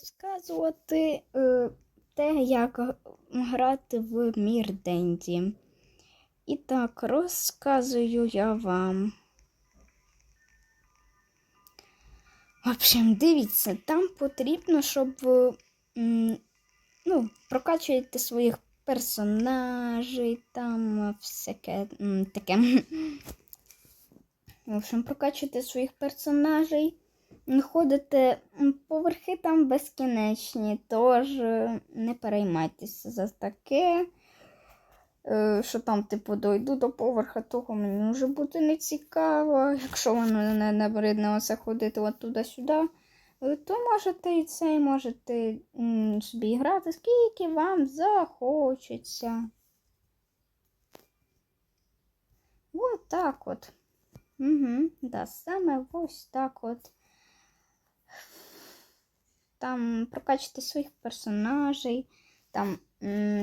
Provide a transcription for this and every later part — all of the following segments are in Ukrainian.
розказувати е, те, як грати в Мірденді. І так, розказую я вам. В общем, дивіться, там потрібно, щоб ну, прокачуєте своїх персонажей, там всяке таке. В общем, прокачуєте своїх персонажей, ходите поверхи там безкінечні, тож е, не переймайтеся за таке. Е, Що там, типу, дойду до поверха, того мені може бути не цікаво. Якщо воно не набридне ходити от туди-сюди, е, то можете і це, можете собі грати, скільки вам захочеться. От так от. Угу, да, саме ось так от. Там прокачати своїх персонажей. Там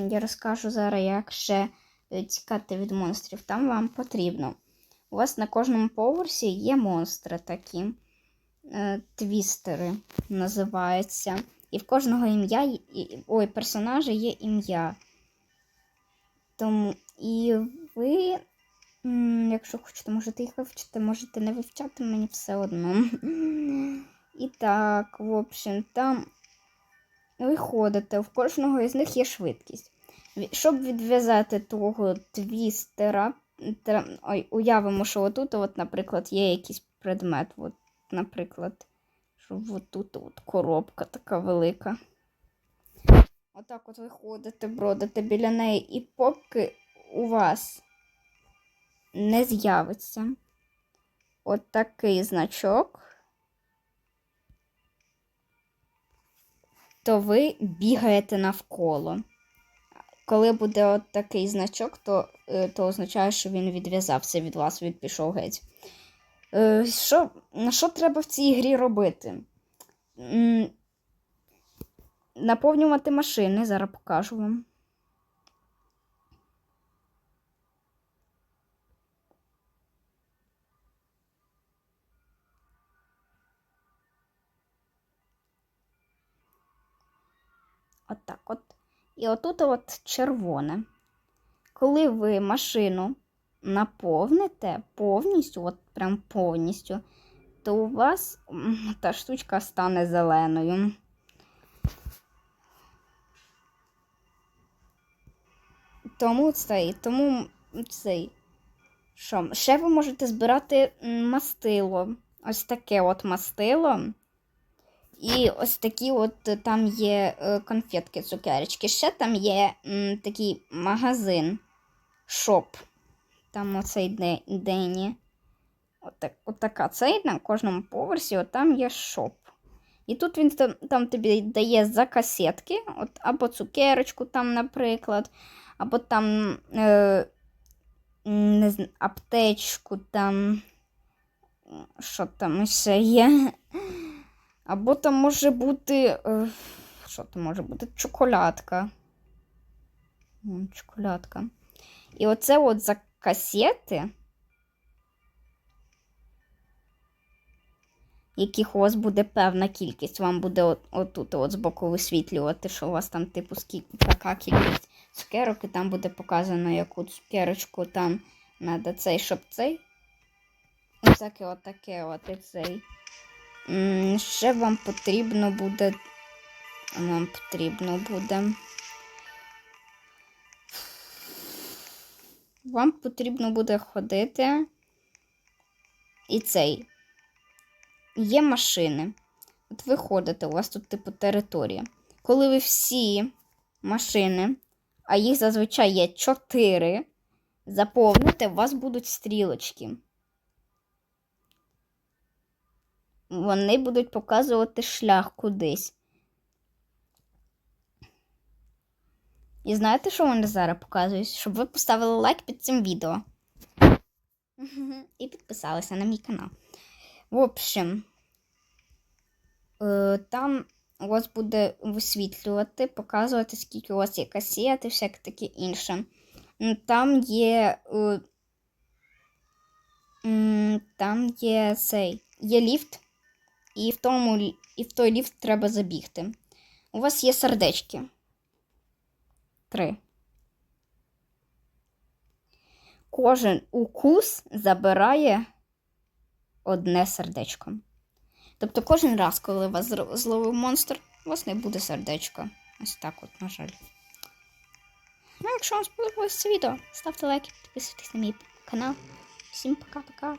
я розкажу зараз, як ще е, тікати від монстрів. Там вам потрібно. У вас на кожному поверсі є монстри такі. Е, твістери називаються. І в кожного ім'я, ой, персонажа є ім'я. Тому і ви, якщо хочете, можете їх вивчити, можете не вивчати, мені все одно. І так, в общем, там ви ходите, в кожного із них є швидкість. Щоб відв'язати того твістера, ой, уявимо, що отут, от, наприклад, є якийсь предмет. От, наприклад, що от тут от коробка така велика. Отак от ви ходите, бродите біля неї, і поки у вас не з'явиться от значок. То ви бігаєте навколо. Коли буде от такий значок, то, е, то означає, що він відв'язався від вас, він пішов геть. Е, Що, що треба в цій грі робити? Наповнювати машини, зараз покажу вам. Отак от. І отут от червоне. Коли ви машину наповните повністю, от прям повністю, то у вас та штучка стане зеленою. Тому цей, тому цей. Що? Ще ви можете збирати мастило. Ось таке от мастило. І ось такі от е, там є е, конфетки, цукерочки. Ще там є м, такий магазин, шоп. Там оцей де, Дені. Отак, отака цей на кожному поверсі, от там є шоп. І тут він там, там тобі дає за касетки, от, або цукерочку, там, наприклад, або там е, не знаю, аптечку, там. Що там ще є? Або там може бути. е, Що там може бути? Чоколадка. М, Чоколадка. І оце от за касети, яких у вас буде певна кількість, вам буде от, отут от збоку висвітлювати, що у вас там, типу, скільки така кількість цукерок, і там буде показано, яку цукерочку там треба цей, щоб цей. Всяке отаке от і цей. Ще вам потрібно буде. Вам потрібно буде. Вам потрібно буде ходити. І цей. Є машини. От ви ходите, у вас тут, типу, територія. Коли ви всі машини, а їх зазвичай є 4, заповните, у вас будуть стрілочки. Вони будуть показувати шлях кудись. І знаєте, що вони зараз показують? Щоб ви поставили лайк під цим відео. І підписалися на мій канал. В общем, е, там у вас буде висвітлювати, показувати, скільки у вас є касет і всяке таке інше. Там є. е, Там є цей. Є ліфт. І в тому і в той ліфт треба забігти. У вас є сердечки. Три. Кожен укус забирає одне сердечко. Тобто кожен раз, коли вас зловив монстр, у вас не буде сердечка. Ось так от, на жаль. Ну, якщо вам сподобалось це відео, ставте лайки, підписуйтесь на мій канал. Всім пока-пока.